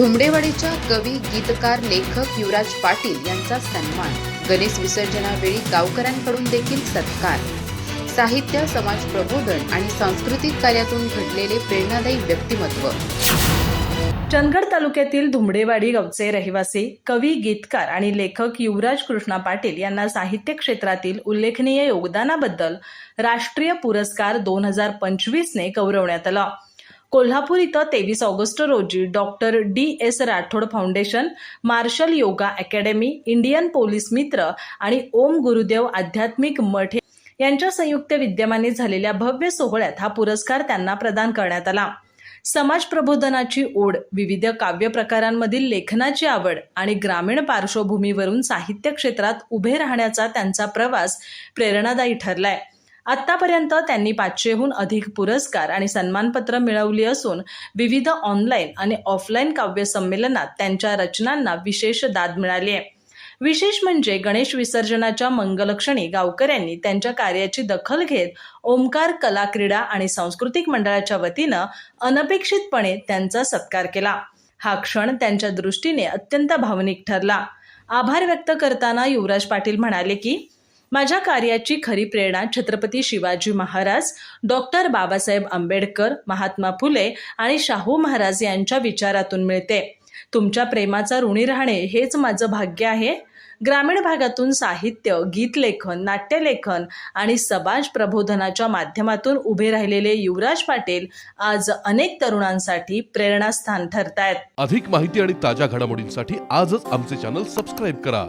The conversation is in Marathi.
धुमडेवाडीच्या कवी गीतकार लेखक युवराज पाटील यांचा सन्मान. गणेश विसर्जनावेळी गावकऱ्यांकडून देखील सत्कार. साहित्य समाज प्रबोधन आणि सांस्कृतिक कार्यातून घडलेले प्रेरणादायी व्यक्तिमत्व. चंदगड तालुक्यातील धुमडेवाडी गावचे रहिवासी कवी गीतकार आणि लेखक युवराज कृष्णा पाटील यांना साहित्य क्षेत्रातील उल्लेखनीय योगदानाबद्दल राष्ट्रीय पुरस्कार दोन हजार पंचवीसने गौरवण्यात आला. कोल्हापूर इथं तेवीस ऑगस्ट रोजी doctor D S Rathod foundation martial yoga academy Indian police मित्र आणि ओम गुरुदेव आध्यात्मिक मठ यांच्या संयुक्त विद्यमाने झालेल्या भव्य सोहळ्यात हा पुरस्कार त्यांना प्रदान करण्यात आला. समाज प्रबोधनाची ओढ विविध काव्य प्रकारांमधील लेखनाची आवड आणि ग्रामीण पार्श्वभूमीवरून साहित्य क्षेत्रात उभे राहण्याचा त्यांचा प्रवास प्रेरणादायी ठरलाय. आत्तापर्यंत त्यांनी पाचशेहून अधिक पुरस्कार आणि सन्मानपत्र मिळवली असून विविध ऑनलाईन आणि ऑफलाईन काव्य संमेलनात त्यांच्या रचनांना विशेष दाद मिळाली आहे. विशेष म्हणजे गणेश विसर्जनाच्या मंगलक्षणी गावकऱ्यांनी त्यांच्या कार्याची दखल घेत ओमकार कला क्रीडा आणि सांस्कृतिक मंडळाच्या वतीनं अनपेक्षितपणे त्यांचा सत्कार केला. हा क्षण त्यांच्या दृष्टीने अत्यंत भावनिक ठरला. आभार व्यक्त करताना युवराज पाटील म्हणाले की माझ्या कार्याची खरी प्रेरणा छत्रपती शिवाजी महाराज डॉक्टर बाबासाहेब आंबेडकर महात्मा फुले आणि शाहू महाराज यांच्या विचारातून मिळते. तुमच्या प्रेमाचा ऋणी राहणे हेच माझं भाग्य आहे. ग्रामीण भागातून साहित्य गीतलेखन नाट्यलेखन आणि समाज प्रबोधनाच्या माध्यमातून उभे राहिलेले युवराज पाटील आज अनेक तरुणांसाठी प्रेरणास्थान ठरतायत. अधिक माहिती आणि ताज्या घडामोडींसाठी आजच आमचे चॅनल सबस्क्राईब करा.